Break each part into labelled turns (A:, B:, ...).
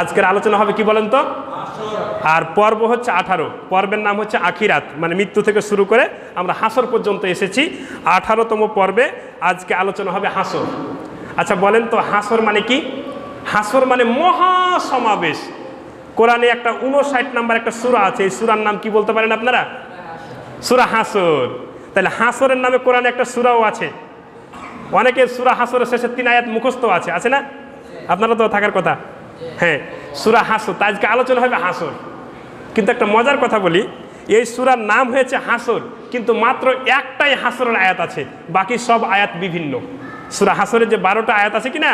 A: আজকের আলোচনা হবে কি বলেন তো? আর পর্ব হচ্ছে আঠারো। পর্বের নাম হচ্ছে আখিরাত মানে মৃত্যু থেকে শুরু করে আমরা হাসর পর্যন্ত এসেছি। আঠারোতম পর্বে আজকে আলোচনা হবে হাসর। আচ্ছা বলেন তো, হাসর মানে কি? হাসর মানে মহা সমাবেশ কোরআনে একটা উনষাট নাম্বার একটা সুরা আছে, এই সুরার নাম কি বলতে পারেন আপনারা? সুরা হাসর। তাহলে হাসরের নামে কোরআনে একটা সুরাও আছে। অনেকের সুরা হাসরের শেষে তিন আয়াত মুখস্থ আছে আছে না? আপনারা তো থাকার কথা। হ্যাঁ সুরা হাসর। তা আজকে আলোচনা হবে হাসর। কিন্তু একটা মজার কথা বলি, এই সুরার নাম হয়েছে হাসর, কিন্তু মাত্র একটাই হাসরের আয়াত আছে, বাকি সব আয়াত বিভিন্ন। সুরা হাসরের যে বারোটা আয়াত আছে কি না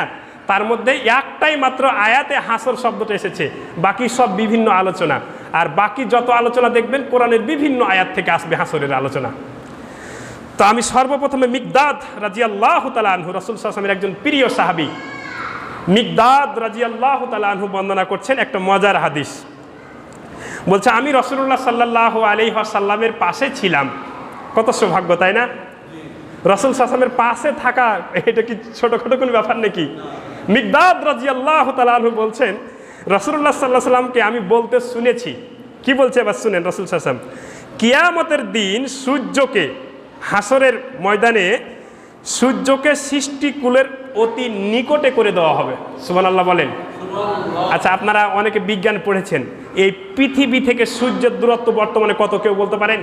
A: তার মধ্যে একটাই মাত্র আয়াতে হাসর শব্দটা এসেছে, বাকি সব বিভিন্ন আলোচনা। আর বাকি যত আলোচনা দেখবেন, কোরআনের বিভিন্ন আয়াত থেকে আসবে হাসরের আলোচনা। তো আমি সর্বপ্রথমে মিকদাদ রাজিয়াল্লাহ তালাহু রসুল সাসলামের একজন প্রিয় সাহাবি মিকদাদ রাজিয়াল্লাহ তালাহু বন্দনা করছেন একটা মজার হাদিস। বলছে, আমি রসুল্লাহ সাল্লাহ আলি সাল্লামের পাশে ছিলাম। কত সৌভাগ্য, তাই না? রসুল সাসলামের পাশে থাকা, এটা কি ছোটোখাটো কোনো ব্যাপার নাকি? মিকদাদ রাজিয়াল্লাহ তালাহু বলছেন রসুল্লাহ সাল্লাহ সাল্লামকে আমি বলতে শুনেছি। কি বলছে এবার শুনেন রসুল সাসলাম কিয়ামতের দিন সূর্যকে হাসরের ময়দানে সূর্যকে সৃষ্টিকুলের অতি নিকটে করে দেওয়া হবে। সুমান আল্লাহ বলেন আচ্ছা আপনারা অনেকে বিজ্ঞান পড়েছেন। এই পৃথিবী থেকে সূর্যের দূরত্ব বর্তমানে কত কেউ বলতে পারেন?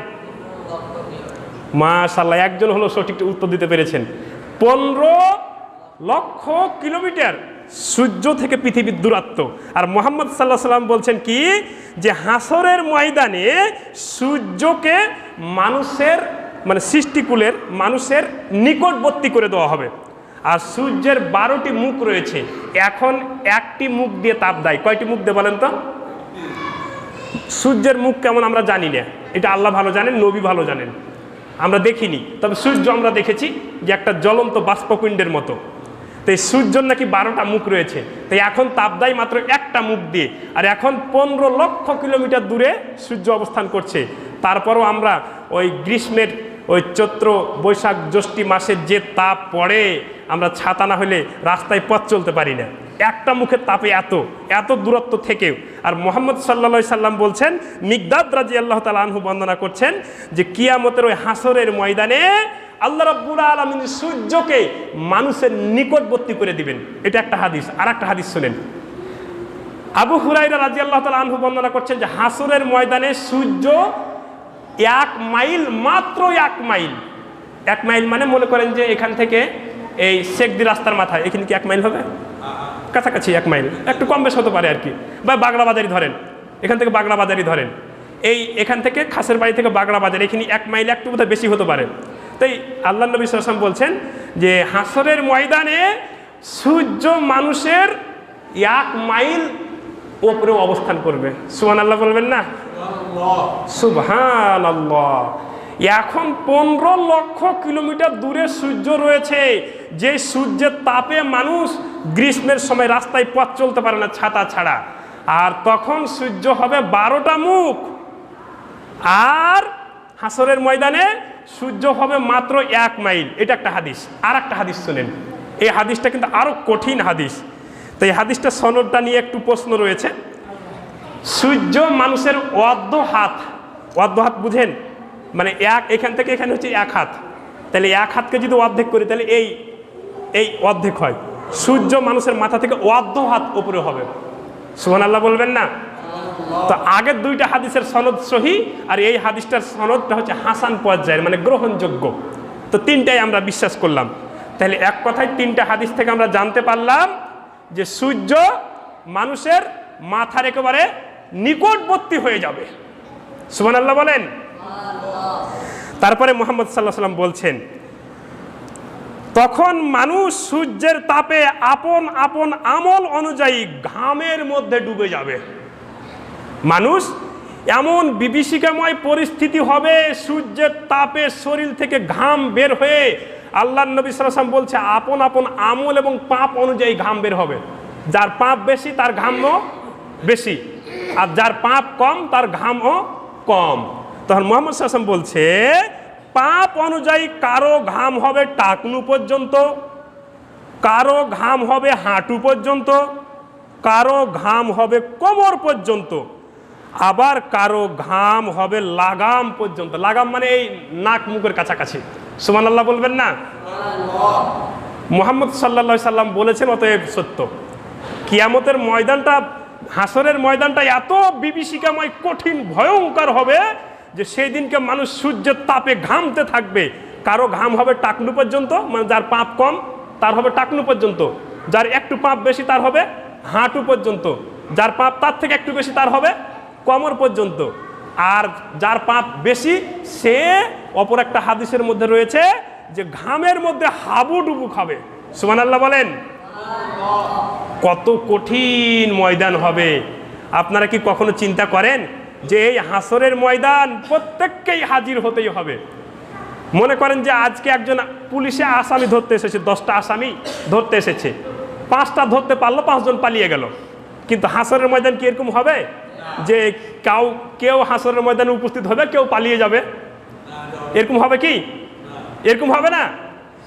A: মাশাল্লাহ একজন হলো সঠিক উত্তর দিতে পেরেছেন। পনেরো লক্ষ কিলোমিটার সূর্য থেকে পৃথিবীর দূরত্ব। আর মোহাম্মদ সাল্লাহ সাল্লাম বলছেন কি? যে হাসরের ময়দানে সূর্যকে মানুষের মানে সৃষ্টিকুলের মানুষের নিকটবর্তী করে দেওয়া হবে। আর সূর্যের বারোটি মুখ রয়েছে। এখন একটি মুখ দিয়ে তাপ দেয়। কয়টি মুখ দিয়ে বলেন তো? সূর্যের মুখ কেমন আমরা জানি না। এটা আল্লাহ ভালো জানেন, নবী ভালো জানেন। আমরা দেখিনি। তবে সূর্য আমরা দেখেছি যে একটা জ্বলন্ত বাষ্পকুণ্ডের মতো। তো এই সূর্যর নাকি বারোটা মুখ রয়েছে। তাই এখন তাপ দেয় মাত্র একটা মুখ দিয়ে। আর এখন পনেরো লক্ষ কিলোমিটার দূরে সূর্য অবস্থান করছে। তারপরও আমরা ওই গ্রীষ্মের ওই চৈত্র বৈশাখ জ্যৈষ্ঠী মাসের যে তাপ পড়ে, আমরা ছাতা না হলে রাস্তায় পথ চলতে পারি না। একটা মুখের তাপে এত এত দূরত্ব থেকেও আর মোহাম্মদ সাল্লা সাল্লাম বলছেন, মিগদাদ রাজি আল্লাহ তালা আনহু বন্দনা করছেন যে, কিয়ামতের ওই হাসরের ময়দানে আল্লাহ রব্বুল আলমিন সূর্যকে মানুষের নিকটবর্তী করে দিবেন। এটা একটা হাদিস। আর একটা হাদিস শোনেন। আবু হুরাইরা রাজি আল্লাহ তালা আনহু বন্দনা করছেন যে, হাসরের ময়দানে সূর্য এক মাইল, মাত্র এক মাইল। এক মাইল মানে মনে করেন যে এখান থেকে এই শেখদি রাস্তার মাথায়। এখানে কি এক মাইল হবে? কাছাকাছি এক মাইল। একটু কম বেশ হতে পারে আর কি। বা বাগড়া বাজারি ধরেন। এখান থেকে বাগড়া বাজারি ধরেন। এই এখান থেকে খাসের বাড়ি থেকে বাগড়া বাজার এখানে এক মাইল একটু বোধহয় বেশি হতে পারে। তাই আল্লাহ নবী সাল্লাম বলছেন যে হাসরের ময়দানে সূর্য মানুষের এক মাইল ওপরেও অবস্থান করবে। সুহান আল্লাহ বলবেন না? সুবহান এখন পনেরো লক্ষ কিলোমিটার দূরে সূর্য রয়েছে। যে সূর্যের তাপে মানুষ গ্রীষ্মের সময় রাস্তায় পথ চলতে পারে না ছাতা ছাড়া। আর তখন সূর্য হবে বারোটা মুখ। আর হাসরের ময়দানে সূর্য হবে মাত্র এক মাইল। এটা একটা হাদিস। আর একটা হাদিস শোনেন। এই হাদিসটা কিন্তু আরও কঠিন হাদিস। তো এই হাদিসটা সনদটা নিয়ে একটু প্রশ্ন রয়েছে। সূর্য মানুষের অর্ধ হাত। অর্ধ হাত বুঝেন? মানে এক, এখান থেকে এখানে হচ্ছে এক হাত। তাহলে এক হাতকে যদি অর্ধেক করি, তাহলে এই এই অর্ধেক হয়। সূর্য মানুষের মাথা থেকে অর্ধ হাত উপরে হবে। সুহান আল্লাহ বলবেন না? তো আগের দুইটা হাদিসের সনদ সহি, আর এই হাদিসটার সনদটা হচ্ছে হাসান পর্যায়ের মানে গ্রহণযোগ্য। তো তিনটাই আমরা বিশ্বাস করলাম। তাহলে এক কথায় তিনটা হাদিস থেকে আমরা জানতে পারলাম যে সূর্য মানুষের মাথার একেবারে নিকটবর্তী হয়ে যাবে। সুমান আল্লাহ বলেন। তারপরে মোহাম্মদ সাল্লাহ সাল্লাম বলছেন, তখন মানুষ সূর্যের তাপে আপন আপন আমল অনুযায়ী ঘামের মধ্যে ডুবে যাবে। মানুষ এমন বিভীষিকাময় পরিস্থিতি হবে, সূর্যের তাপে শরীর থেকে ঘাম বের হয়ে আল্লাহ নবী সালাম বলছে, আপন আপন আমল এবং পাপ অনুযায়ী ঘাম বের হবে। যার পাপ বেশি, তার ঘামও বেশি। আর যার পাপ কম, তার ঘামও কম। তখন মোহাম্মদ সাল্লাম বলছে, পাপ অনুযায়ী কারও ঘাম হবে টাকনু পর্যন্ত, কারও ঘাম হবে হাঁটু পর্যন্ত, কারও ঘাম হবে কোমর পর্যন্ত, আবার কারও ঘাম হবে লাগাম পর্যন্ত। লাগাম মানে এই নাক মুখের কাছাকাছি। সুমান আল্লাহ বলবেন না? মোহাম্মদ সাল্লা সাল্লাম বলেছেন, অতএব সত্য। কিয়ামতের ময়দানটা হাসরের ময়দানটা এত বিভীষিকাময়, কঠিন, ভয়ঙ্কর হবে যে সেই দিনকে মানুষ সূর্যের তাপে ঘামতে থাকবে। কারও ঘাম হবে টাকনু পর্যন্ত মানে যার পাপ কম, তার হবে টাকনু পর্যন্ত। যার একটু পাপ বেশি, তার হবে হাঁটু পর্যন্ত। যার পাপ তার থেকে একটু বেশি, তার হবে কমর পর্যন্ত। আর যার পাপ বেশি, সে, অপর একটা হাদিসের মধ্যে রয়েছে যে ঘামের মধ্যে হাবুডুবু খাবে। সুমান আল্লাহ বলেন। কত কঠিন ময়দান হবে। আপনারা কি কখনো চিন্তা করেন যে এই হাসরের ময়দান প্রত্যেককেই হাজির হতেই হবে? মনে করেন যে আজকে একজন পুলিশে আসামি ধরতে এসেছে, দশটা আসামি ধরতে এসেছে। পাঁচটা ধরতে পারল, পাঁচজন পালিয়ে গেল। কিন্তু হাসরের ময়দান কি এরকম হবে? যে কাউ, কেউ হাসরের ময়দানে উপস্থিত হবে, কেউ পালিয়ে যাবে? এরকম হবে কি? এরকম হবে না?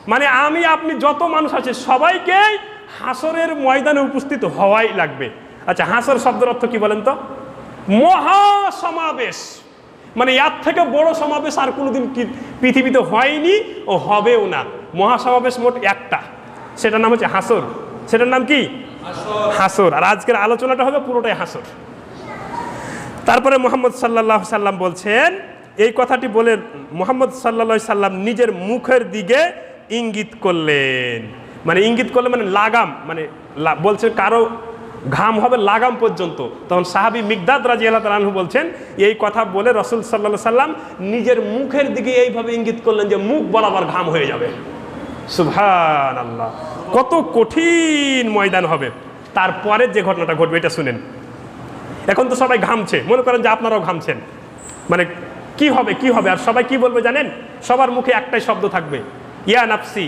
A: মানে আমি, আপনি যত মানুষ আছে সবাইকেই হাসরের ময়দানে উপস্থিত হওয়াই লাগবে। আচ্ছা হাসর শব্দের অর্থ কি বলেন তো? মহা সমাবেশ মানে এর থেকে বড় সমাবেশ আর কোনোদিন পৃথিবীতে হয়নি ও হবেও না। মহাসমাবেশ মোট একটা। সেটার নাম হচ্ছে হাসর। সেটার নাম কি? হাসর। আর আজকের আলোচনাটা হবে পুরোটাই হাসর। তারপরে মোহাম্মদ সাল্লাহ সাল্লাম বলছেন এই কথাটি বলে মোহাম্মদ সাল্লা সাল্লাম নিজের মুখের দিকে ইঙ্গিত করলেন। মানে ইঙ্গিত করলে মানে লাগাম মানে বলছেন কারও ঘাম হবে লাগাম পর্যন্ত। তখন সাহাবি মিগদাদ রাজি আল্লাহ তালু বলছেন, এই কথা বলে রসুল সাল্লা সাল্লাম নিজের মুখের দিকে এইভাবে ইঙ্গিত করলেন যে মুখ বরাবর ঘাম হয়ে যাবে। সুভান আল্লাহ কত কঠিন ময়দান হবে। তারপরে যে ঘটনাটা ঘটবে, এটা শুনেন। এখন তো সবাই ঘামছে। মনে করেন যে আপনারাও ঘামছেন। মানে কি হবে কি হবে? আর সবাই কি বলবে জানেন? সবার মুখে একটাই শব্দ থাকবে, ইয়া নাফসি।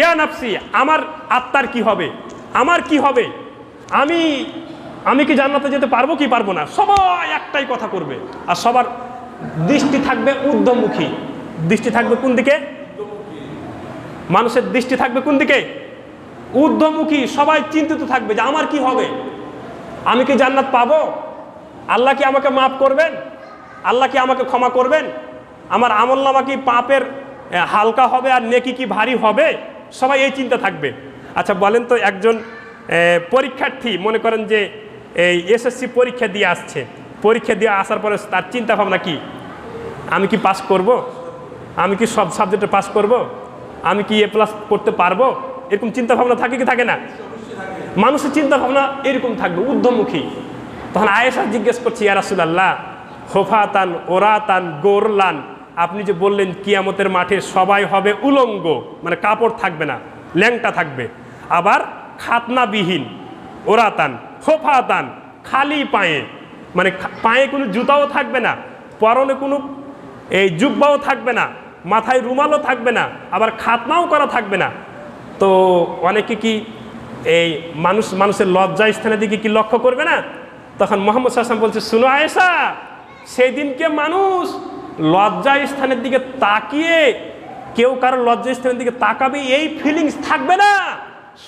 A: ইয়া নাফসি, আমার আত্মার কি হবে? আমার কি হবে? আমি আমি কি জান্নাতে যেতে পারব কি পারব না? সবাই একটাই কথা করবে। আর সবার দৃষ্টি থাকবে ঊর্ধ্বমুখী। দৃষ্টি থাকবে কোন দিকে? মানুষের দৃষ্টি থাকবে কোন দিকে? ঊর্ধ্বমুখী, সবাই চিন্তিত থাকবে যে আমার কি হবে? আমি কি জান্নাত পাবো? আল্লাহ কি আমাকে মাফ করবেন? আল্লাহ কি আমাকে ক্ষমা করবেন? আমার আমল নামা কি পাপের হালকা হবে আর নেকি কি ভারী হবে? সবাই এই চিন্তা থাকবে। আচ্ছা বলেন তো একজন পরীক্ষার্থী মনে করেন যে এই এসএসসি পরীক্ষা দিয়ে আসছে। পরীক্ষা দিয়ে আসার পরে তার চিন্তা ভাবনা কি? আমি কি পাস করব? আমি কি সব সাবজেক্টে পাস করব? আমি কি এ প্লাস করতে পারব? এরকম চিন্তা ভাবনা থাকে কি থাকে না? মানুষের চিন্তা ভাবনা এরকম থাকবে, ঊর্ধ্বমুখী। তখন আয়েশা জিজ্ঞেস করছি ইয়ারাসুল্লাহ হোফাতান, ওরাতান, গোরলান আপনি যে বললেন কিয়ামতের মাঠে সবাই হবে উলঙ্গ মানে কাপড় থাকবে না, ল্যাংটা থাকবে। আবার খাতনাবিহীন, ওরাতান হোফাতান খালি পায়ে মানে পায়ে কোনো জুতাও থাকবে না, পরনে কোনো এই জুব্বাও থাকবে না, মাথায় রুমালও থাকবে না, আবার খাতনাও করা থাকবে না। তো অনেকে কি এই মানুষ, মানুষের লজ্জা স্থানের দিকে কি লক্ষ্য করবে না? তখন মোহাম্মদ সাল্লাম বলছে, শুনো আয়েশা সেই দিনকে মানুষ লজ্জা স্থানের দিকে তাকিয়ে, কেউ কারও লজ্জা স্থানের দিকে তাকাবে, এই ফিলিংস থাকবে না।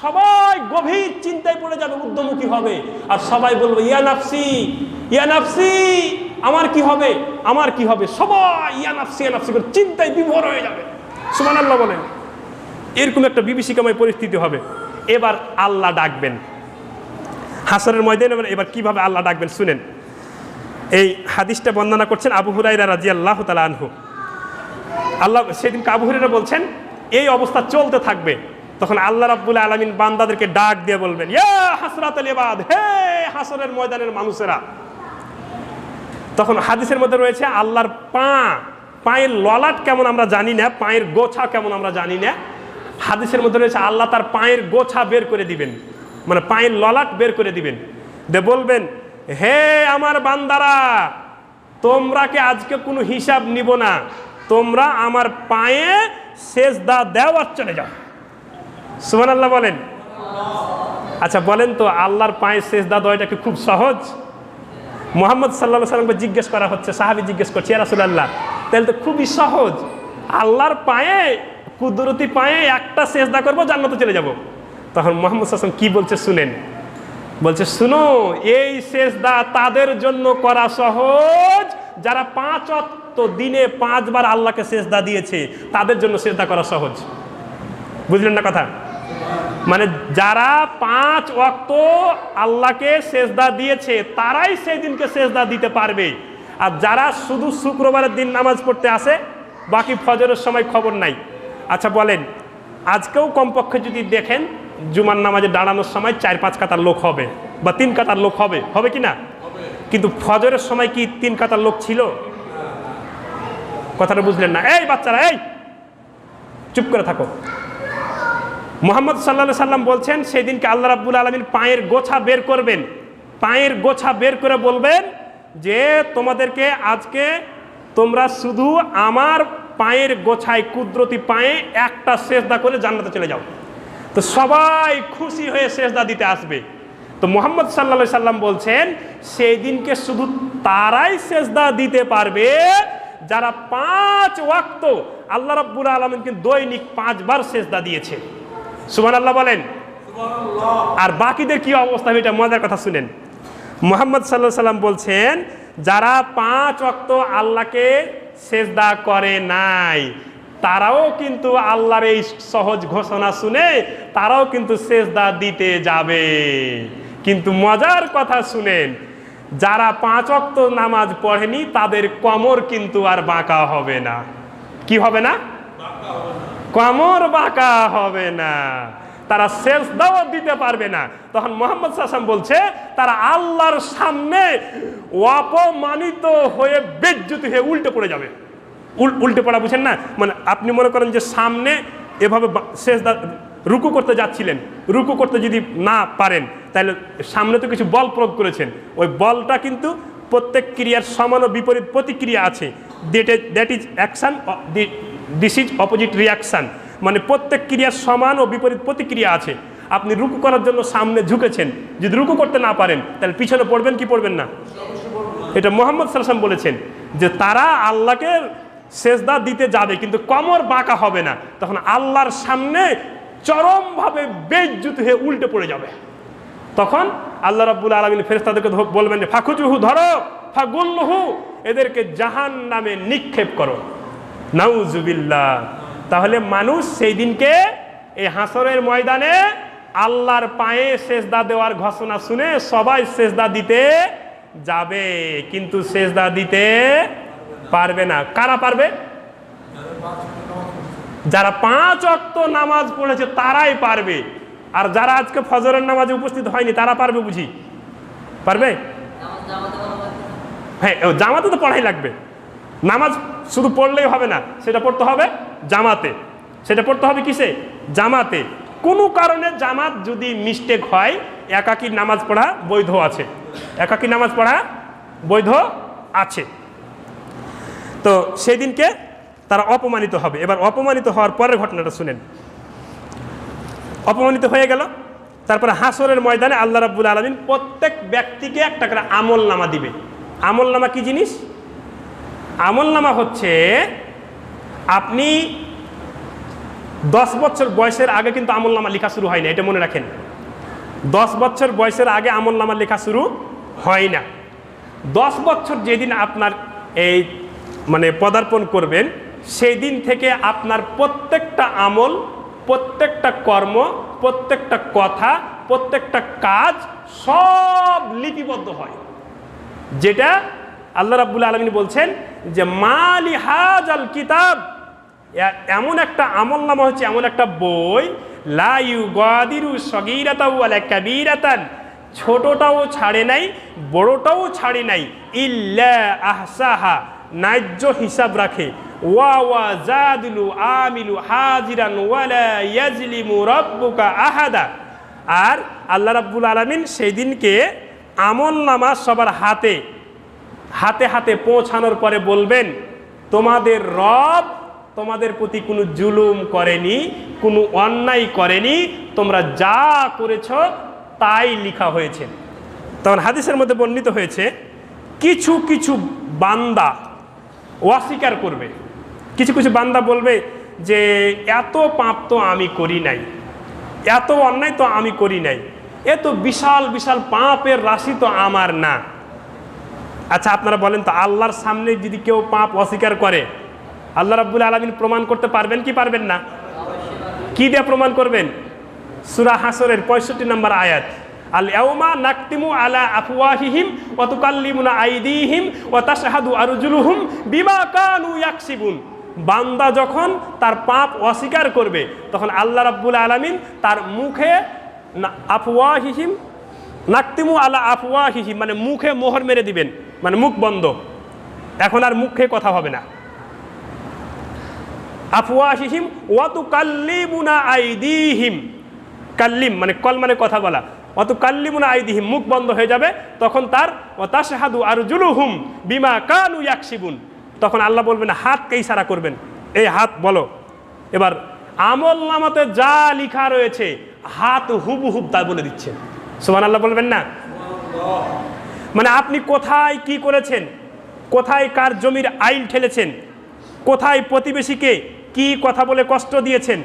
A: সবাই গভীর চিন্তায় পড়ে যাবে উদ্যমুখী হবে। আর সবাই বলবে, ইয়া নাফসি ইয়া নাফসি, আমার কি হবে? আমার কি হবে? সবাই, ইয়া নাফসি, ইয়া করে চিন্তায় বিভোর হয়ে যাবে। সুমান আল্লাহ বলেন। এরকম একটা বিভীষিকাময় পরিস্থিতি হবে। এবার আল্লাহ ডাকবেন। হাসরের ময়দানে এবার কীভাবে আল্লাহ ডাকবেন শুনেন। এই হাদিসটা বর্ণনা করছেন আবু হুরাইরা রাজি আল্লাহ তালা আনহু। আল্লাহ সেদিন আবু হুরাইরা বলছেন, এই অবস্থা চলতে থাকবে। তখন আল্লাহ রাব্বুল আলমিন বান্দাদেরকে ডাক দিয়ে বলবেন, ইয়া হাসরাত আলিবাদ হে হাসরের ময়দানের মানুষেরা। তখন হাদিসের মধ্যে রয়েছে, আল্লাহর পা, পায়ের ললাট কেমন আমরা জানি না, পায়ের গোছা কেমন আমরা জানি না। হাদিসের মধ্যে রয়েছে, আল্লাহ তার পায়ের গোছা বের করে দিবেন। মানে পায়ের ললাট বের করে দিবেন। দে বলবেন হে আমার বান্দারা, তোমরা কি আজকে কোনো হিসাব নিব না? তোমরা আমার পায়ে শেষ দা দেওয়ার চলে যাও। সুমান আল্লাহ বলেন। আচ্ছা বলেন তো, আল্লাহর পায়ে শেষ দা দেওয়াটা কি খুব সহজ? মোহাম্মদ সাল্লা সাল্লামকে জিজ্ঞেস করা হচ্ছে, সাহাবি জিজ্ঞেস করছে রাসুলাল্লাহ, তাহলে তো খুবই সহজ। আল্লাহর পায়ে, কুদরতি পায়ে একটা সেজদা করব, জান্নাতে চলে যাব। তখন মোহাম্মদ সাল্লাম কি বলছে শুনেন। বলছে, শুনো, এই সেজদা তাদের জন্য করা সহজ। যারা পাঁচ অক্ত দিনে পাঁচবার আল্লাহকে সেজদা দিয়েছে, তাদের জন্য সেজদা করা সহজ। বুঝলেন না কথা? মানে যারা পাঁচ অক্ত আল্লাহকে সেজদা দিয়েছে, তারাই সেই দিনকে সেজদা দিতে পারবে। আর যারা শুধু শুক্রবারের দিন নামাজ পড়তে আসে, বাকি ফজরের সময় খবর নাই। আচ্ছা বলেন, আজকেও কমপক্ষে যদি দেখেন জুমার নামাজে দাঁড়ানোর সময় চার পাঁচ কাতার লোক হবে বা তিন কাতার লোক হবে হবে কি না? কিন্তু ফজরের সময় কি তিন কাতার লোক ছিল? কথাটা বুঝলেন না। এই বাচ্চারা, এই! চুপ করে থাকো। মোহাম্মদ সাল্লা সাল্লাম বলছেন সেই দিনকে আল্লাহ রাব্বুল আলমিন পায়ের গোছা বের করবেন। পায়ের গোছা বের করে বলবেন যে, তোমাদেরকে আজকে তোমরা শুধু আমার পায়ের গোছায় কুদরতি পায়ে একটা সেজদা করে জান্নাতে চলে যাও। তো সবাই খুশি হয়ে সেজদা দিতে আসবে। তো মোহাম্মদ সাল্লা সাল্লাম বলছেন সেই দিনকে শুধু তারাই সেজদা দিতে পারবে যারা পাঁচ ওয়াক্ত আল্লাহ রাব্বুল আলমিনকে দৈনিক পাঁচবার সেজদা দিয়েছে। সুমান আল্লাহ বলেন আর বাকিদের কি অবস্থা এটা মজার কথা শুনেন। মোহাম্মদ সাল্লাহ সাল্লাম বলছেন যারা পাঁচ অক্ত আল্লাহকে সেজদা করে নাই তারাও কিন্তু আল্লাহর এই সহজ ঘোষণা শুনে তারাও কিন্তু সেজদা দিতে যাবে। কিন্তু মজার কথা শুনেন, যারা পাঁচ অক্ত নামাজ পড়েনি, তাদের কমর কিন্তু আর বাঁকা হবে না। কি হবে না? কমর বাঁকা হবে না। তারা শেষ দাও দিতে পারবে না। তখন মোহাম্মদ সাসাম বলছে, তারা আল্লাহর সামনে অপমানিত হয়ে বেজ্জুত হয়ে উল্টে পড়ে যাবে। উল্টে পড়া বুঝেন না? মানে আপনি মনে করেন যে সামনে এভাবে শেষ রুকু করতে যাচ্ছিলেন। রুকু করতে যদি না পারেন, তাহলে সামনে তো কিছু বল প্রয়োগ করেছেন। ওই বলটা কিন্তু প্রত্যেক ক্রিয়ার সমান ও বিপরীত প্রতিক্রিয়া আছে। That is action this is opposite reaction মানে প্রত্যেক ক্রিয়ার সমান ও বিপরীত প্রতিক্রিয়া আছে। আপনি রুকু করার জন্য সামনে ঝুঁকেছেন। যদি রুকু করতে না পারেন, তাহলে পিছনে পড়বেন কি পড়বেন না? এটা মোহাম্মদ সাল্লাম বলেছেন যে তারা আল্লাহকে সেজদা দিতে যাবে, কিন্তু কমর বাঁকা হবে না। তখন আল্লাহর সামনে চরমভাবে বেজ্জুত হয়ে উল্টে পড়ে যাবে। তখন আল্লাহ রাব্বুল আলমিন ফেরেস্তাদেরকে বলবেন ফাখুজুহু, ধরো, ফাগুল্লহু, এদেরকে জাহান নামে নিক্ষেপ করো। নাউজুবিল্লাহ তাহলে মানুষ সেই দিনকে, এই হাসরের ময়দানে আল্লাহর পায়ে সেজদা দেওয়ার ঘোষণা শুনে সবাই সেজদা দিতে যাবে। কিন্তু সেজদা দিতে পারবে না। কারা পারবে? যারা পাঁচ অক্ত নামাজ পড়েছে, তারাই পারবে। আর যারা আজকে ফজরের নামাজে উপস্থিত হয়নি, তারা পারবে বুঝি? পারবে? হ্যাঁ জামাতে তো পড়াই লাগবে। নামাজ শুধু পড়লেই হবে না, সেটা পড়তে হবে জামাতে। সেটা পড়তে হবে কিসে? জামাতে। কোনো কারণে জামাত যদি মিস্টেক হয়, একাকী নামাজ পড়া বৈধ আছে। একাকী নামাজ পড়া বৈধ আছে। তো সেদিনকে তারা অপমানিত হবে। এবার অপমানিত হওয়ার পরের ঘটনাটা শুনেন। অপমানিত হয়ে গেল। তারপরে হাসরের ময়দানে আল্লাহ রাব্বুল আলমিন প্রত্যেক ব্যক্তিকে একটা করে আমল নামা দিবে। আমল নামা কি জিনিস? আমল নামা হচ্ছে আপনি দশ বছর বয়সের আগে কিন্তু আমল নামা লেখা শুরু হয় না, এটা মনে রাখেন। দশ বছর বয়সের আগে আমল নামা লেখা শুরু হয় না। দশ বছর যেদিন আপনার এই মানে পদার্পণ করবেন, সেই দিন থেকে আপনার প্রত্যেকটা আমল, প্রত্যেকটা কর্ম, প্রত্যেকটা কথা, প্রত্যেকটা কাজ সব লিপিবদ্ধ হয়। যেটা আল্লাহ রাব্বুল আলমিন বলছেন যে, মালি হাজ আল কিতাব এমন একটা আমল নামা হচ্ছে, এমন একটা বই লাইউ গাদিরু সগিরাতাউ আলা কাবীরাতান। ছোটটাও ছাড়ে নাই, বড়টাও ছাড়ে নাই, ইল্লা আহসাহা। ন্যায্য হিসাব রাখে। ওয়া জাদুলু আমিলু আহাদা। আর আল্লাহ রাব্বুল আলামিন সেই দিনকে আমল নামা সবার হাতে হাতে হাতে পৌঁছানোর পরে বলবেন, তোমাদের রব তোমাদের প্রতি কোনো জুলুম করেনি, কোনো অন্যায় করেনি, তোমরা যা করেছ তাই লেখা হয়েছে। তখন হাদিসের মধ্যে বর্ণিত হয়েছে, কিছু কিছু বান্দা অস্বীকার করবে। কিছু কিছু বান্দা বলবে যে, এত পাপ তো আমি করি নাই। এত অন্যায় তো আমি করি নাই। এ তো বিশাল বিশাল পাপের রাশি তো আমার না। আচ্ছা আপনারা বলেন তো, আল্লাহর সামনে যদি কেউ পাপ অস্বীকার করে, আল্লাহ রাব্বুল আলমিন প্রমাণ করতে পারবেন কি পারবেন না? কি দিয়ে প্রমাণ করবেন? সুরা হাসরের পঁয়ষট্টি নম্বর আয়াত। নাকতিমু আলা বান্দা যখন তার পাপ অস্বীকার করবে, তখন আল্লাহ রাব্বুল আলামিন তার মুখে আফওয়াহিহিম, নাকতিমু আলা আফওয়াহিহিম মানে মুখে মোহর মেরে দিবেন মানে মুখ বন্ধ। এখন আর মুখে কথা হবে না। আফওয়াহিহিম ওয়াতু কাল্লিমুনা আইদিহিম। কাল্লিম মানে কল মানে কথা বলা। অত কাল্লিমুনা আইদিহিম, মুখ বন্ধ হয়ে যাবে। তখন তার ওয়াতাশহাদু আরজুলুহুম বিমা কানু ইয়াকসিবুন তখন আল্লাহ বলবেন হাতকে ইশারা করবেন। এই হাত বলো। এবার আমল নামাতে যা লেখা রয়েছে, হাত হুবহুব তা বলে দিচ্ছে। সুমান আল্লাহ বলবেন না? মানে আপনি কোথায় কি করেছেন? কোথায় কার জমির আইল ঠেলেছেন? কোথায় প্রতিবেশীকে কি কথা বলে কষ্ট দিয়েছেন?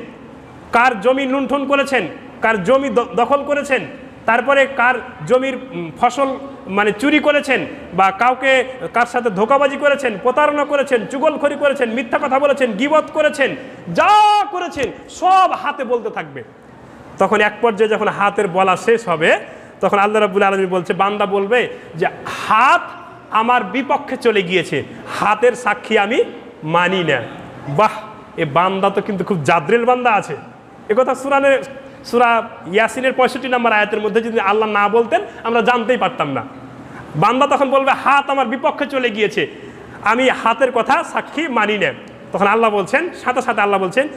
A: কার জমি লুণ্ঠন করেছেন? কার জমি দখল করেছেন? তারপরে কার জমির ফসল মানে চুরি করেছেন বা কাউকে, কার সাথে ধোকাবাজি করেছেন, প্রতারণা করেছেন, চুগলখড়ি করেছেন, মিথ্যা কথা বলেছেন, গিবত করেছেন, যা করেছেন, সব হাতে বলতে থাকবে। তখন এক পর্যায়ে যখন হাতের বলা শেষ হবে, তখন আল্লাহ রাবুল আলমী বলছে, বান্দা বলবে যে, হাত আমার বিপক্ষে চলে গিয়েছে, হাতের সাক্ষী আমি মানি না। বাহ, এ বান্দা তো কিন্তু খুব জাদ্রেল বান্দা আছে। এ কথা সুরানের সুরা ইয়াসিনের পঁয়ষট্টি নম্বর আয়াতের মধ্যে যদি আল্লাহ না বলতেন, আমরা জানতেই পারতাম না। বান্দা তখন বলবে, হাত আমার বিপক্ষে চলে গিয়েছে। আমি হাতের কথা সাক্ষী মানি না। তখন আল্লাহ বলছেন, সাথে সাথে আল্লাহ বলছেন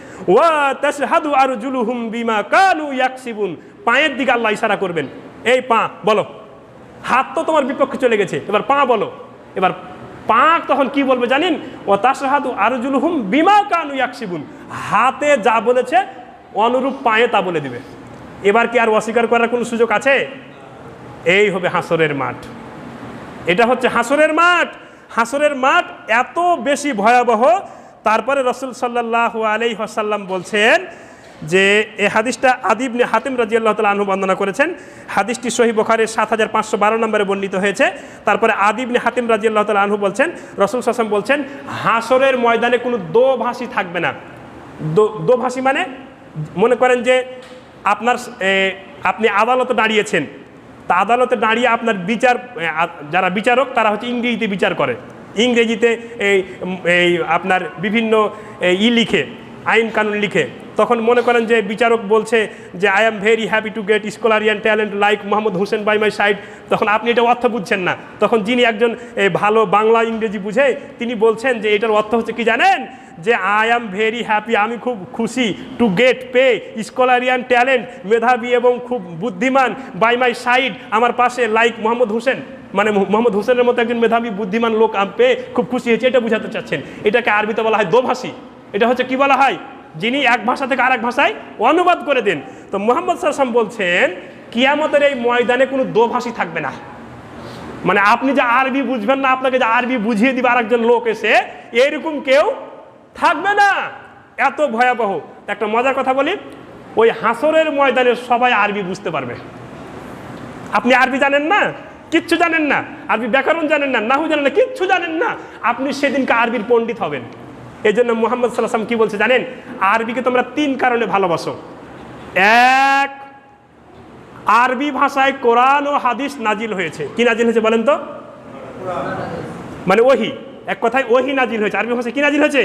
A: বিমা পায়ের দিকে আল্লাহ ইশারা করবেন, এই পা, বলো। হাত তো তোমার বিপক্ষে চলে গেছে। এবার পা বলো। এবার পা তখন কি বলবে জানেন? ও তাশহাদু আরজুলুহুম বিমা কানু ইয়াকসিবুন। হাতে যা বলেছে অনুরূপ পায়ে তা বলে দিবে। এবার কি আর অস্বীকার করার কোনো সুযোগ আছে? এই হবে হাসরের মাঠ। এটা হচ্ছে হাসরের মাঠ। হাসরের মাঠ এত বেশি ভয়াবহ। তারপরে রসুল সাল্লাহ আলাই হাসাল্লাম বলছেন যে এই হাদিসটা আদিবনে হাতিম রাজি আল্লাহ তালা আনহু বর্ণনা করেছেন। হাদিসটি সহি বোখারের সাত হাজার পাঁচশো বারো নম্বরে বর্ণিত হয়েছে। তারপরে আদিবনে হাতিম রাজি আল্লাহ তালা আনহু বলছেন, রসুল সাসম বলছেন, হাসরের ময়দানে কোনো দোভাষী থাকবে না। দোভাষী মানে মনে করেন যে আপনার আপনি আদালতে দাঁড়িয়েছেন। তা আদালতে দাঁড়িয়ে আপনার বিচার যারা বিচারক, তারা হচ্ছে ইংরেজিতে বিচার করে। ইংরেজিতে এই এই আপনার বিভিন্ন ই লিখে, আইন কানুন লিখে। তখন মনে করেন যে বিচারক বলছে যে I am very happy to get scholarian talent like Mohammad Hossain by my side তখন আপনি এটা অর্থ বুঝছেন না। তখন যিনি একজন ভালো বাংলা ইংরেজি বুঝে, তিনি বলছেন যে, এটার অর্থ হচ্ছে কি জানেন? যে আই এম ভেরি হ্যাপি আমি খুব খুশি to get pay scholarian talent মেধাবী এবং খুব বুদ্ধিমান বাই মাই সাইড আমার পাশে লাইক মোহাম্মদ হোসেন। মানে মোহাম্মদ হোসেনের মতো একজন মেধাবী, বুদ্ধিমান লোক আমি পেয়ে খুব খুশি হয়েছে, এটা বুঝাতে চাচ্ছেন। এটাকে আরবিতে বলা হয় দোভাষী। এটা হচ্ছে কি বলা হয়? যিনি এক ভাষা থেকে আরেক ভাষায় অনুবাদ করে দেন। তো মোহাম্মদ সাল্লাম বলছেন, কিয়ামতের এই ময়দানে কোনো দোভাষী থাকবে না। মানে আপনি যে আরবি বুঝবেন না, আপনাকে যে আরবি বুঝিয়ে দিবে আরেকজন লোক এসে, এরকম কেউ থাকবে না। এত ভয়াবহ। একটা মজার কথা বলি, ওই হাসরের ময়দানে সবাই আরবি বুঝতে পারবে। আপনি আরবি জানেন না, কিচ্ছু জানেন না, আরবি ব্যাকরণ জানেন না, নাহু জানেন না, কিচ্ছু জানেন না, আপনি সেদিনকে আরবির পণ্ডিত হবেন। এই জন্য মোহাম্মদ সাল্লাম কি বলছে জানেন, আরবিকে তোমরা তিন কারণে ভালোবাসো। এক, আরবি ভাষায় কোরআন ও হাদিস নাজিল হয়েছে। কি নাজিল হয়েছে বলেন তো? মানে ওহি, এক কথায় ওহি নাজিল হয়েছে। আরবি ভাষায় কি নাজিল হয়েছে?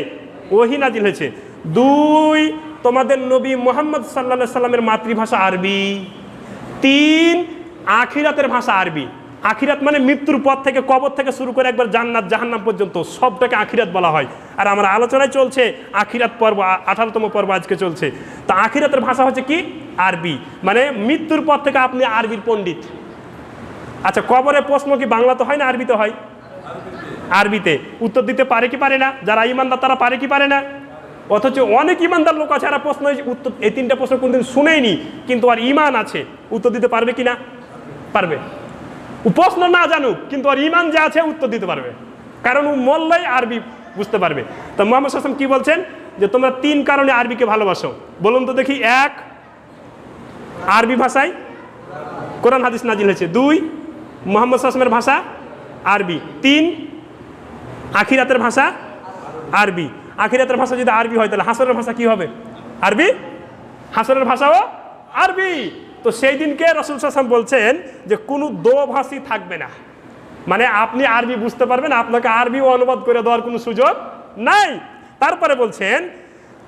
A: ওহি নাজিল হয়েছে। দুই, তোমাদের নবী মোহাম্মদ সাল্লা সাল্লামের মাতৃভাষা আরবি। তিন, আখিরাতের ভাষা আরবি। আখিরাত মানে মৃত্যুর পর থেকে কবর থেকে শুরু করে একবার জান্নাত, জাহান্নাম পর্যন্ত সবটাকে আখিরাত বলা হয়। আর আমার আলোচনায় চলছে আখিরাত পর্ব আঠারোতম পর্ব আজকে চলছে। তা আখিরাতের ভাষা হচ্ছে কি? আরবি। মানে মৃত্যুর পর থেকে আপনি আরবির পণ্ডিত। আচ্ছা কবরের প্রশ্ন কি বাংলা তো হয় না আরবিতে হয়? আরবিতে। উত্তর দিতে পারে কি পারে না, যারা ইমানদার তারা পারে কি পারে না? অথচ অনেক ইমানদার লোক আছে আর প্রশ্ন উত্তর, এই তিনটা প্রশ্ন কোনদিন শুনেইনি, কিন্তু আর ইমান আছে। উত্তর দিতে পারবে কি না? পারবে। প্রশ্ন না জানুক, কিন্তু আর ইমান যা আছে, উত্তর দিতে পারবে। কারণ ও মল্লাই আরবি বুঝতে পারবে। তো মোহাম্মদ হাসান কি বলছেন? যে তোমরা তিন কারণে আরবিকে ভালোবাসো। বলুন তো দেখি, এক, আরবি ভাষায় কোরআন হাদিস নাজিল হয়েছে। দুই, মোহাম্মদ আসলামের ভাষা আরবি। তিন আখিরাতের ভাষা আরবি। আখিরাতের ভাষা যদি আরবি হয়, তাহলে হাসরের ভাষা কি হবে? আরবি? হাসরের ভাষাও আরবি। তো সেই দিনকে রসুল সাসম বলছেন যে, কোনো দোভাষী থাকবে না। মানে আপনি আরবি বুঝতে পারবেন, আপনাকে আরবি অনুবাদ করে দেওয়ার কোনো সুযোগ নাই। তারপরে বলছেন,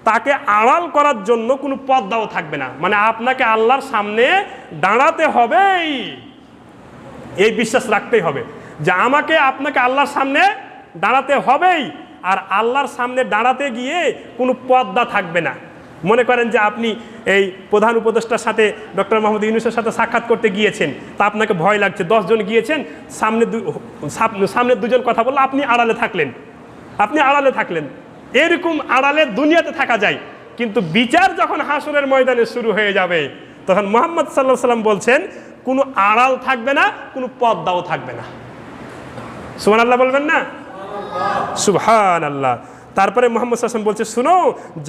A: তাকে আড়াল করার জন্য কোনো পদ্মাও থাকবে না। মানে আপনাকে আল্লাহর সামনে দাঁড়াতে হবেই। এই বিশ্বাস রাখতেই হবে যে, আমাকে আপনাকে আল্লাহর সামনে দাঁড়াতে হবেই, আর আল্লাহর সামনে দাঁড়াতে গিয়ে কোনো পদ্মা থাকবে না। মনে করেন যে আপনি এই প্রধান উপদেষ্টার সাথে ডক্টর মোহাম্মদ ইউনুসের সাথে সাক্ষাৎ করতে গিয়েছেন, তা আপনাকে ভয় লাগছে। দশজন গিয়েছেন, সামনে দু সামনে দুজন কথা বলল, আপনি আড়ালে থাকলেন। আপনি আড়ালে থাকলেন। এরকম আড়ালে দুনিয়াতে থাকা যায়, কিন্তু বিচার যখন হাসরের ময়দানে শুরু হয়ে যাবে, তখন মোহাম্মদ সাল্লাহ সাল্লাম বলছেন, কোনো আড়াল থাকবে না, কোনো পদ্মাও থাকবে না। সুমান আল্লাহ বলবেন না? সুবহান আল্লাহ তারপরে মোহাম্মদ হাসান বলছে শুনো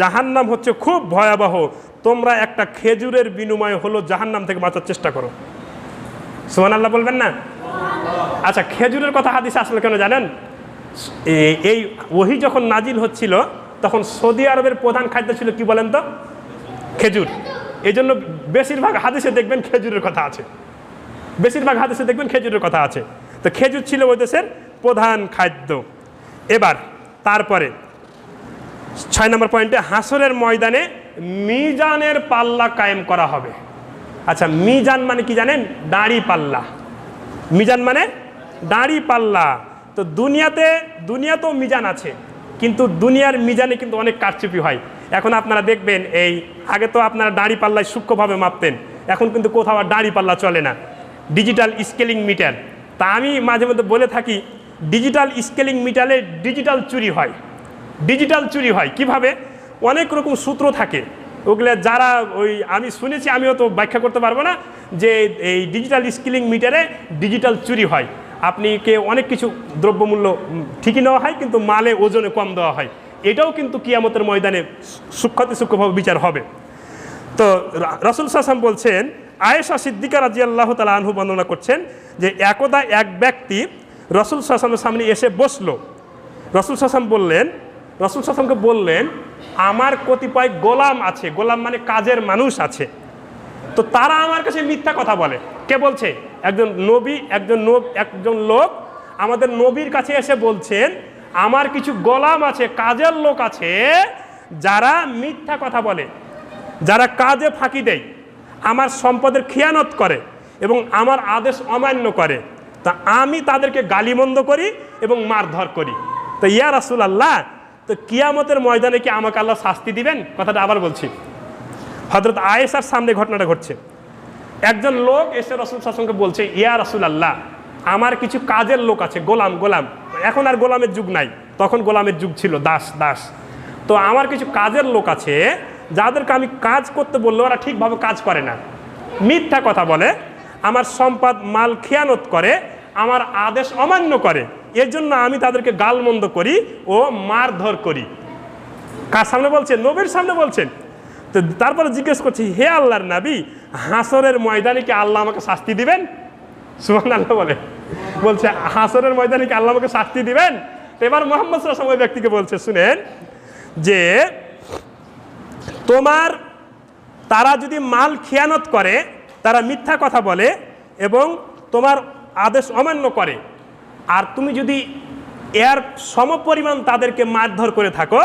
A: জাহান্নাম হচ্ছে খুব ভয়াবহ। তোমরা একটা খেজুরের বিনিময় হলো জাহান্নাম থেকে বাঁচার চেষ্টা করো। সুহান আল্লাহ বলবেন না? আচ্ছা খেজুরের কথা হাদিসে আসলে কেন জানেন? এই ওহি যখন নাজিল হচ্ছিল তখন সৌদি আরবের প্রধান খাদ্য ছিল কি বলেন তো? খেজুর। এই জন্য বেশিরভাগ হাদিসে দেখবেন খেজুরের কথা আছে। বেশিরভাগ হাদিসে দেখবেন খেজুরের কথা আছে। তো খেজুর ছিল ওই দেশের প্রধান খাদ্য। এবার, তারপরে, ছয় নম্বর পয়েন্টে হাসরের ময়দানে মিজানের পাল্লা কায়েম করা হবে। আচ্ছা মিজান মানে কি জানেন? দাড়ি পাল্লা। মিজান মানে দাড়ি পাল্লা। তো দুনিয়াতে, দুনিয়াতেও মিজান আছে, কিন্তু দুনিয়ার মিজানে কিন্তু অনেক কারচুপি হয়। এখন আপনারা দেখবেন, এই আগে তো আপনারা দাড়ি পাল্লায় সূক্ষ্মভাবে মাপতেন, এখন কিন্তু কোথাও আর দাড়ি পাল্লা চলে না। Digital scaling meter. তা আমি মাঝে মধ্যে বলে থাকি ডিজিটাল স্কেলিং মিটারে ডিজিটাল চুরি হয়। ডিজিটাল চুরি হয়। কীভাবে? অনেক রকম সূত্র থাকে। ওগুলো যারা ওই আমি শুনেছি, আমিও তো ব্যাখ্যা করতে পারব না, যে এই ডিজিটাল স্কিলিং মিটারে ডিজিটাল চুরি হয়। আপনি কে অনেক কিছু দ্রব্যমূল্য ঠিকই নেওয়া হয়, কিন্তু মালে ওজনে কম দেওয়া হয়। এটাও কিন্তু কিয়ামতের ময়দানে সূক্ষ্মতে সূক্ষ্মভাবে বিচার হবে। তো রাসূল সাসাম বলছেন, আয়েশা সিদ্দিকা রাজি আল্লাহ তালা আনহু বর্ণনা করছেন যে, একদা এক ব্যক্তি রসুল সাসামের সামনে এসে বসল। রসুল সাসাম বললেন, রসুল সাসামকে বললেন, আমার কতিপয় গোলাম আছে, গোলাম মানে কাজের মানুষ আছে। তো তারা আমার কাছে মিথ্যা কথা বলে। কে বলছে? একজন নবী, একজন একজন লোক আমাদের নবীর কাছে এসে বলছেন, আমার কিছু গোলাম আছে, কাজের লোক আছে, যারা মিথ্যা কথা বলে, যারা কাজে ফাঁকি দেয়, আমার সম্পদের খেয়ানত করে এবং আমার আদেশ অমান্য করে। তা আমি তাদেরকে গালিমন্দ করি এবং মারধর করি। তো ইয়া রাসুল আল্লাহ তো কিয়ামতের ময়দানে কি আমাকে আল্লাহ শাস্তি দিবেন? কথাটা আবার বলছি। হজরত আয়েসার সামনে ঘটনাটা ঘটছে। একজন লোক এসে রসুল শাসনকে বলছে, ইয়া রাসুল আল্লাহ আমার কিছু কাজের লোক আছে, গোলাম গোলাম। এখন আর গোলামের যুগ নাই। তখন গোলামের যুগ ছিল, দাস দাস। তো আমার কিছু কাজের লোক আছে, যাদেরকে আমি কাজ করতে বললে ওরা ঠিকভাবে কাজ করে না। মিথ্যা কথা বলে আমার সম্পদ মাল খেয়ানত করে, আমার আদেশ অমান্য করে। এর জন্য আমি তাদেরকে গালমন্দ করি ও মারধর করি। কার সামনে বলছেন? নবীর সামনে বলছেন। তো তারপরে জিজ্ঞেস করছি, হে আল্লাহর নাবি, হাসরের ময়দানে কি আল্লাহ আমাকে শাস্তি দিবেন? সুমান আল্লাহ বলে। বলছে, হাসরের ময়দানে কি আল্লাহ আমাকে শাস্তি দিবেন? তো এবার মোহাম্মদ ওই ব্যক্তিকে বলছে, শুনেন যে, তোমার তারা যদি মাল খেয়ানত করে তারা মিথ্যা কথা বলে এবং তোমার আদেশ অমান্য করে। আর তুমি যদি এর সমপরিমাণ তাদেরকে মারধর করে থাকো,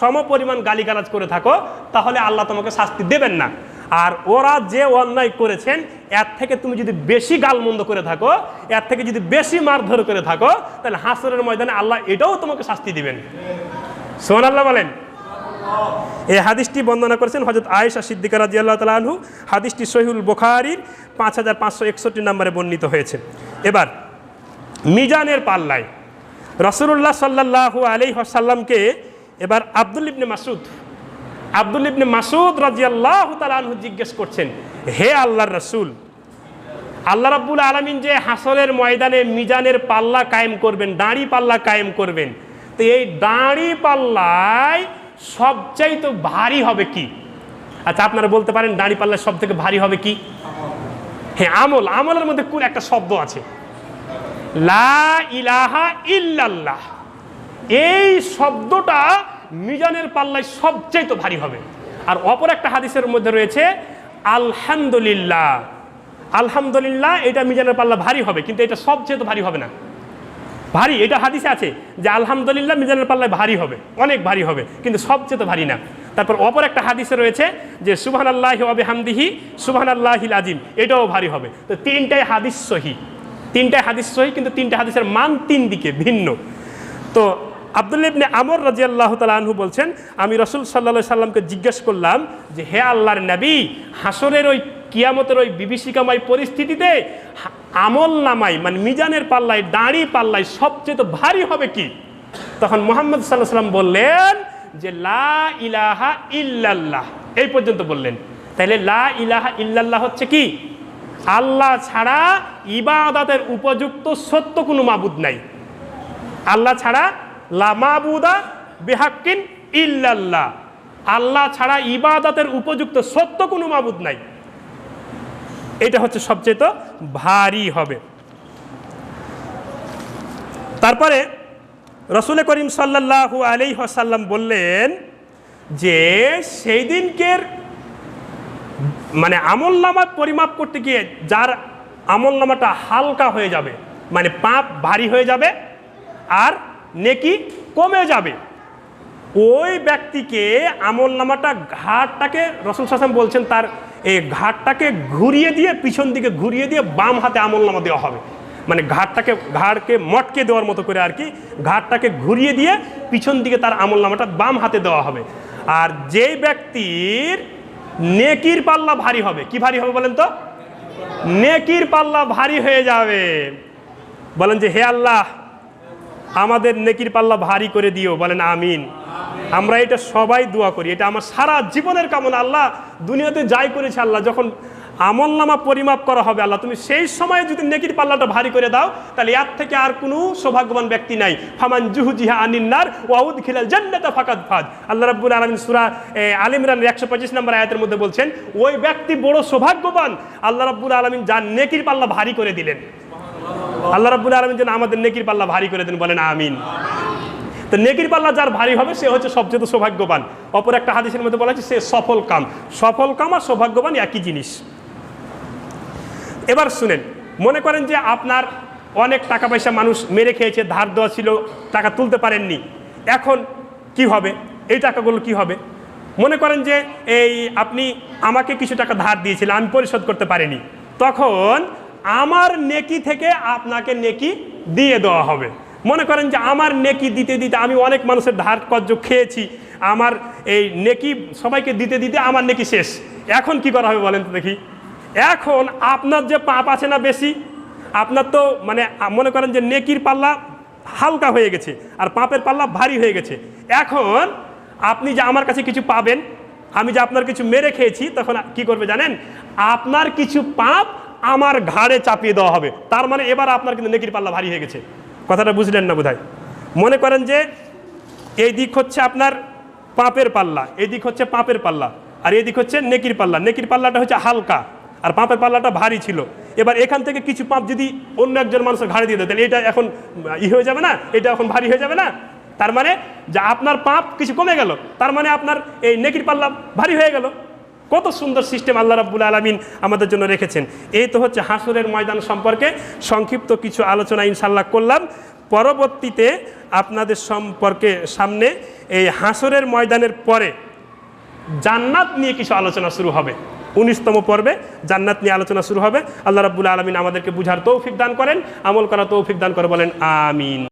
A: সমপরিমাণ গালিগালাজ করে থাকো, তাহলে আল্লাহ তোমাকে শাস্তি দেবেন না। আর ওরা যে অন্যায় করেছেন, এর থেকে তুমি যদি বেশি গালমন্দ করে থাকো, এর থেকে যদি বেশি মারধর করে থাকো, তাহলে হাসরের ময়দানে আল্লাহ এটাও তোমাকে শাস্তি দিবেন। সোহান আল্লাহ বলেন। এই হাদিসটি বর্ণনা করেছেন হজরত আয়েশা সিদ্দিকা রাজি আল্লাহ তালা আনহু। হাদিসটি সহিউল বোখারির পাঁচ হাজার পাঁচশো একষট্টি নম্বরে বর্ণিত হয়েছে। এবার, মিজানের পাল্লায় রসুল্লাহ সাল্লাহু আলি সাল্লামকে এবার আব্দুল ইবনে মাসুদ আব্দুল ইবনে মাসুদ রাজি আল্লাহ আনহু জিজ্ঞেস করছেন, হে আল্লাহর রসুল, আল্লাহ রাব্বুল আলমিন যে হাসরের ময়দানে মিজানের পাল্লা কায়েম করবেন, দাঁড়ি পাল্লা কায়েম করবেন, তো এই দাঁড়ি পাল্লায় সবচাইতে ভারী হবে কি? আচ্ছা আপনারা বলতে পারেন দাঁড়ি পাল্লায় সব থেকে ভারী হবে কি? হ্যাঁ আমল। আমলের মধ্যে কোন একটা শব্দ আছে? লা ইলাহা ইল্লাল্লাহ। এই শব্দটা মিজানের পাল্লায় সবচেয়ে তো ভারী হবে। আর অপর একটা হাদিসের মধ্যে রয়েছে, আলহামদুলিল্লাহ। আলহামদুলিল্লাহ, এটা মিজানের পাল্লা ভারী হবে, কিন্তু এটা সবচেয়ে তো ভারী হবে না। ভারী, এটা হাদিসে আছে যে আলহামদুলিল্লাহ মিজানের পাল্লায় ভারী হবে, অনেক ভারী হবে, কিন্তু সবচেয়ে তো ভারী না। তারপর অপর একটা হাদিসে রয়েছে যে সুবহান আল্লাহ আবে হামদিহি সুবহান আল্লাহিল আজিম এটাও ভারী হবে। তো তিনটাই হাদিস সহি, তিনটাই হাদিস সহি, কিন্তু তিনটা হাদিসের মান তিন দিকে ভিন্ন। তো আবদুল্লা ইবনে আমর রাজি আল্লাহ আনহু বলছেন, আমি রসুল সাল্লা সাল্লামকে জিজ্ঞেস করলাম যে, হে আল্লাহর নবী, হাসরের ওই কিয়ামতের ওই বিভীষিকাময় পরিস্থিতিতে আমল নামাই মানে মিজানের পাল্লায়, দাঁড়ি পাল্লায় সবচেয়ে তো ভারী হবে কি? তখন মোহাম্মদ সাল্লাহ সাল্লাম বললেন যে, লা ইলাহা ইল্লাল্লাহ। এই পর্যন্ত বললেন। তাহলে লা ইলাহা ইল্লাল্লাহ হচ্ছে কি? আল্লাহ ছাড়া ইবাদাতের উপযুক্ত সত্য কোনো মাবুদ নাই। আল্লাহ ছাড়া লামাবুদা বেহাক্কিন ইল্লাল্লাহ। আল্লাহ ছাড়া ইবাদাতের উপযুক্ত সত্য কোনো মাবুদ নাই। এটা হচ্ছে সবচেয়ে তো ভারী হবে। তারপরে রসুল করিম সাল্লাহু আলি সাল্লাম বললেন যে, সেই দিনকের মানে আমল নামার পরিমাপ করতে গিয়ে যার আমল নামাটা হালকা হয়ে যাবে মানে পাপ ভারী হয়ে যাবে আর নেকি কমে যাবে, ওই ব্যক্তিকে আমল নামাটা ঘাটটাকে রসুল সাসাম বলছেন তার এই ঘাটটাকে ঘুরিয়ে দিয়ে, পিছন দিকে ঘুরিয়ে দিয়ে বাম হাতে আমল নামা দেওয়া হবে। মানে ঘাটটাকে, ঘাড়কে মটকে দেওয়ার মতো করে আর কি, ঘাটটাকে ঘুরিয়ে দিয়ে পিছন দিকে তার আমল নামাটা বাম হাতে দেওয়া হবে। আর যেই ব্যক্তির নেকির পাল্লা ভারী হবে, কি ভারী হবে বলেন তো? নেকির পাল্লা ভারী হয়ে যাবে। বলেন যে, হে আল্লাহ আমাদের নেকির পাল্লা ভারী করে দিও, বলেন আমিন। আমরা এটা সবাই দোয়া করি। এটা আমার সারা জীবনের কামনা। আল্লাহ দুনিয়াতে যাই করেছে আল্লাহ, যখন আমল নামা পরিমাপ করা হবে আল্লাহ, তুমি সেই সময়ে যদি নেকির পাল্লাটা ভারী করে দাও, তাহলে এর থেকে আর কোনো সৌভাগ্যবান ব্যক্তি নাই। ফামান জুহু জিহা আনিন্নার ওয়াউদ খিলাল জান্নাতা ফাকাদ ফাজ। আল্লাহ রাব্বুল আলামিন সূরা আল ইমরান 125 নম্বর আয়াতের মধ্যে বলছেন, ওই ব্যক্তি বড় সৌভাগ্যবান। আল্লাহ রাব্বুল আলামিন যার নেকির পাল্লা ভারী করে দিলেন। আল্লাহ রাব্বুল আলামিন যেন আমাদের নেকির পাল্লা ভারী করে দেন, বলেন আমিন। তো নেকির পাল্লা যার ভারী হবে, সে হচ্ছে সবচেয়ে সৌভাগ্যবান। অপর একটা হাদিসের মধ্যে বলা হচ্ছে সে সফল কাম। সফল কাম আর সৌভাগ্যবান একই জিনিস। এবার শুনেন, মনে করেন যে আপনার অনেক টাকা পয়সা মানুষ মেরে খেয়েছে, ধার দেওয়া ছিল, টাকা তুলতে পারেননি। এখন কি হবে? এই টাকাগুলো কি হবে? মনে করেন যে এই আপনি আমাকে কিছু টাকা ধার দিয়েছিলেন, আমি পরিশোধ করতে পারিনি। তখন আমার নেকি থেকে আপনাকে নেকি দিয়ে দেওয়া হবে। মনে করেন যে আমার নেকি দিতে দিতে আমি অনেক মানুষের ধার কর্য খেয়েছি। আমার এই নেকি সবাইকে দিতে দিতে আমার নেকি শেষ। এখন কি করা হবে বলেন তো দেখি। এখন আপনার যে পাপ আছে না বেশি, আপনার তো মানে মনে করেন যে নেকির পাল্লা হালকা হয়ে গেছে আর পাপের পাল্লা ভারী হয়ে গেছে। এখন আপনি যে আমার কাছে কিছু পাবেন, আমি যে আপনার কিছু মেরে খেয়েছি, তখন কি করবে জানেন? আপনার কিছু পাপ আমার ঘাড়ে চাপিয়ে দেওয়া হবে। তার মানে এবার আপনার কিন্তু নেকির পাল্লা ভারী হয়ে গেছে। কথাটা বুঝলেন না বোধহয়? মনে করেন যে এই দিক হচ্ছে আপনার পাপের পাল্লা, এই দিক হচ্ছে পাপের পাল্লা, আর এই দিক হচ্ছে নেকির পাল্লা। নেকির পাল্লাটা হচ্ছে হালকা, আর পাপের পাল্লাটা ভারী ছিল। এবার এখান থেকে কিছু পাপ যদি অন্য একজন মানুষের ঘাড়ে দিয়ে দেয়, তাহলে এটা এখন ই হয়ে যাবে না? এটা এখন ভারী হয়ে যাবে না? তার মানে যে আপনার পাপ কিছু কমে গেল, তার মানে আপনার এই নেকির পাল্লা ভারী হয়ে গেল। কত সুন্দর সিস্টেম আল্লাহ রাব্বুল আলমিন আমাদের জন্য রেখেছেন। এই তো হচ্ছে হাসুরের ময়দান সম্পর্কে সংক্ষিপ্ত কিছু আলোচনা ইনশাল্লাহ করলাম। পরবর্তীতে আপনাদের সম্পর্কে সামনে এই হাসরের ময়দানের পরে জান্নাত নিয়ে কিছু আলোচনা শুরু হবে। উনিশতম পর্বে জান্নাত নিয়ে আলোচনা শুরু হবে। আল্লাহ রাব্বুল আলমিন আমাদেরকে বুঝার তৌফিক দান করেন, আমল করা তৌফিক দান করে বলেন, আমিন।